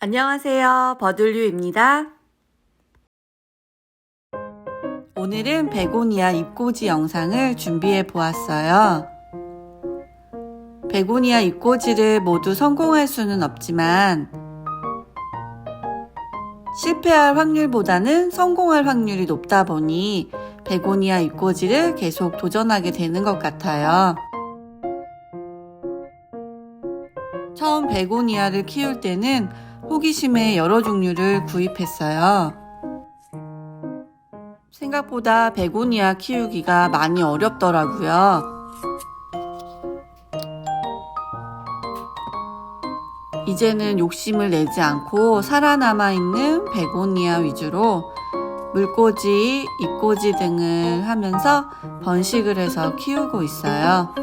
안녕하세요. 버들류입니다. 오늘은 베고니아 잎꽂이 영상을 준비해 보았어요. 베고니아 잎꽂이를 모두 성공할 수는 없지만 실패할 확률보다는 성공할 확률이 높다 보니 베고니아 잎꽂이를 계속 도전하게 되는 것 같아요. 처음 베고니아를 키울 때는 호기심에 여러 종류를 구입했어요. 생각보다 베고니아 키우기가 많이 어렵더라고요. 이제는 욕심을 내지 않고 살아남아 있는 베고니아 위주로 물꽂이, 잎꽂이 등을 하면서 번식을 해서 키우고 있어요.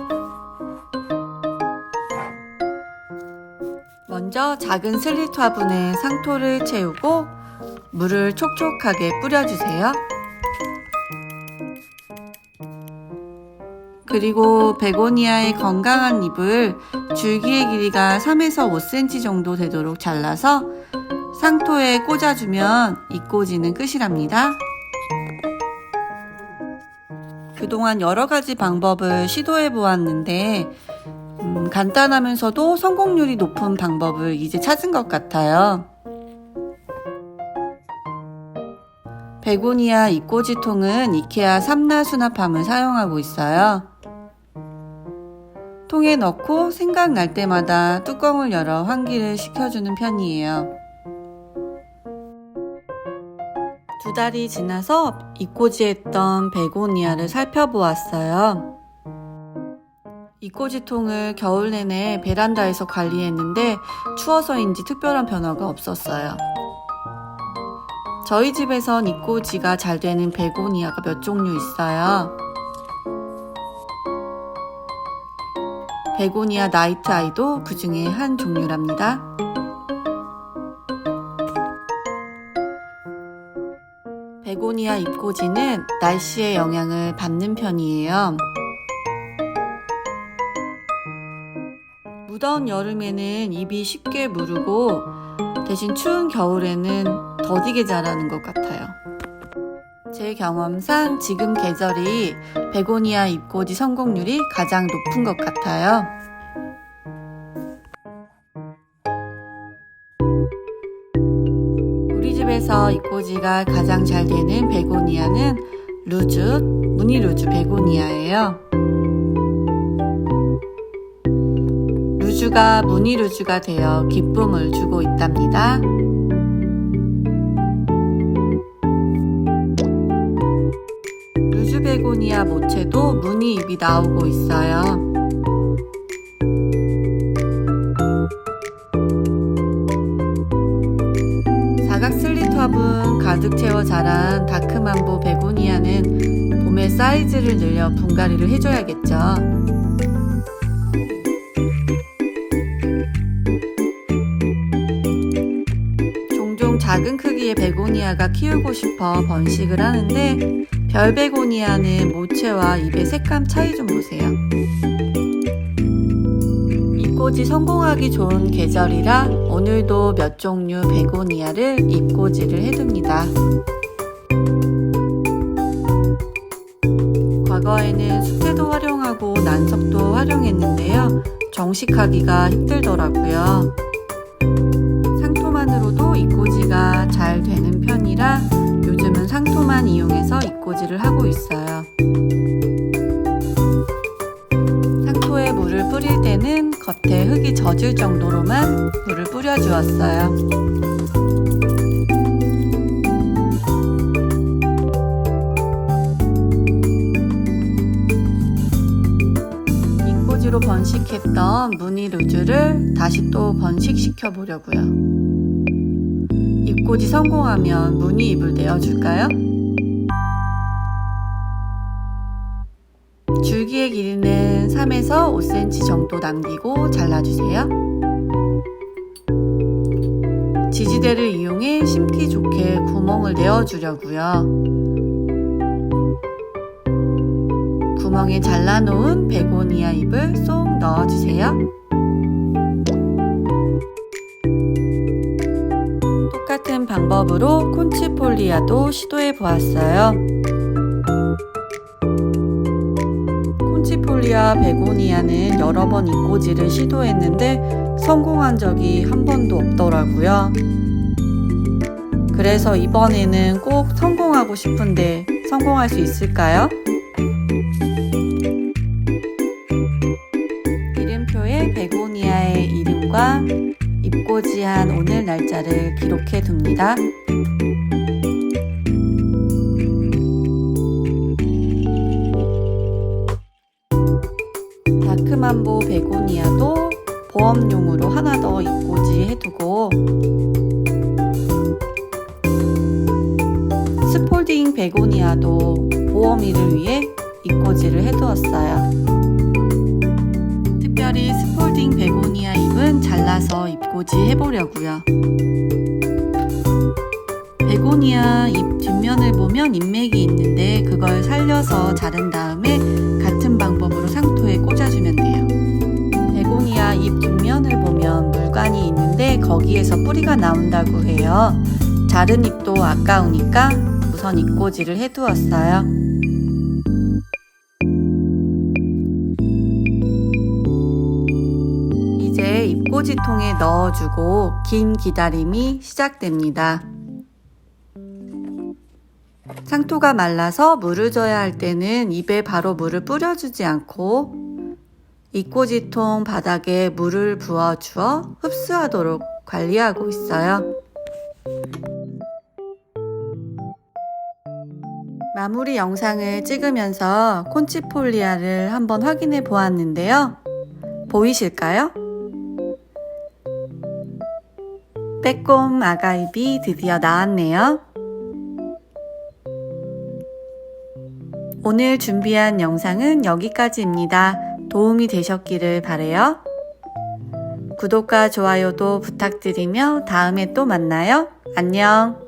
먼저 작은 슬리트 화분에 상토를 채우고 물을 촉촉하게 뿌려주세요. 그리고 베고니아의 건강한 잎을 줄기의 길이가 3에서 5cm 정도 되도록 잘라서 상토에 꽂아주면 잎꽂이는 끝이랍니다. 그동안 여러 가지 방법을 시도해 보았는데 음, 간단하면서도 성공률이 높은 방법을 이제 찾은 것 같아요. 베고니아 잎꽂이통은 이케아 삼나 수납함을 사용하고 있어요. 통에 넣고 생각날 때마다 뚜껑을 열어 환기를 시켜주는 편이에요. 두 달이 지나서 잎꽂이했던 베고니아를 살펴보았어요. 잎꽂이통을 겨울 내내 베란다에서 관리했는데 추워서인지 특별한 변화가 없었어요. 저희 집에선 잎꽂이가 잘 되는 베고니아가 몇 종류 있어요. 베고니아 나이트 아이도 그 중에 한 종류랍니다. 베고니아 잎꽂이는 날씨의 영향을 받는 편이에요. 무더운 여름에는 잎이 쉽게 무르고 대신 추운 겨울에는 더디게 자라는 것 같아요. 제 경험상 지금 계절이 베고니아 잎꽂이 성공률이 가장 높은 것 같아요. 우리 집에서 잎꽂이가 가장 잘 되는 베고니아는 루즈, 무늬 루즈 베고니아예요. 루즈가 무늬 루즈가 되어 기쁨을 주고 있답니다. 루즈 베고니아 모체도 무늬 잎이 나오고 있어요. 사각 화분 가득 채워 자란 다크만보 베고니아는 봄에 사이즈를 늘려 분갈이를 해줘야겠죠. 작은 크기의 베고니아가 키우고 싶어 번식을 하는데 별 베고니아는 모체와 잎의 색감 차이 좀 보세요. 잎꽂이 성공하기 좋은 계절이라 오늘도 몇 종류 베고니아를 잎꽂이를 해둡니다. 과거에는 수태도 활용하고 난석도 활용했는데요. 정식하기가 힘들더라고요. 잎꽂이가 잘 되는 편이라 요즘은 상토만 이용해서 잎꽂이를 하고 있어요. 상토에 물을 뿌릴 때는 겉에 흙이 젖을 정도로만 물을 뿌려주었어요. 잎꽂이로 번식했던 무늬 루즈를 다시 또 번식시켜 보려고요. 잎꽂이 성공하면 무늬 잎을 내어줄까요? 줄기의 길이는 3에서 5cm 정도 남기고 잘라주세요. 지지대를 이용해 심기 좋게 구멍을 내어주려고요. 구멍에 잘라놓은 베고니아 잎을 쏙 넣어주세요. 같은 방법으로 콘치폴리아도 시도해 보았어요. 콘치폴리아 베고니아는 여러 번 입꼬지를 시도했는데 성공한 적이 한 번도 없더라고요. 그래서 이번에는 꼭 성공하고 싶은데 성공할 수 있을까요? 입꼬지한 오늘 날짜를 기록해 둡니다. 다크만보 베고니아도 보험용으로 하나 더 입꼬지 해두고 스폴딩 베고니아도 보험이를 위해 입꼬지를 해두었어요. 스폴딩 베고니아 잎은 잘라서 입꼬지 해보려고요. 베고니아 잎 뒷면을 보면 잎맥이 있는데 그걸 살려서 자른 다음에 같은 방법으로 상토에 꽂아주면 돼요. 베고니아 잎 뒷면을 보면 물관이 있는데 거기에서 뿌리가 나온다고 해요. 자른 잎도 아까우니까 우선 잎꽂이를 해두었어요. 잎꽂이통에 넣어주고 긴 기다림이 시작됩니다. 상토가 말라서 물을 줘야 할 때는 입에 바로 물을 뿌려주지 않고 잎꽂이통 바닥에 물을 부어주어 흡수하도록 관리하고 있어요. 마무리 영상을 찍으면서 콘치폴리아를 한번 확인해 보았는데요. 보이실까요? 빼꼼 아가잎이 드디어 나왔네요. 오늘 준비한 영상은 여기까지입니다. 도움이 되셨기를 바래요. 구독과 좋아요도 부탁드리며 다음에 또 만나요. 안녕.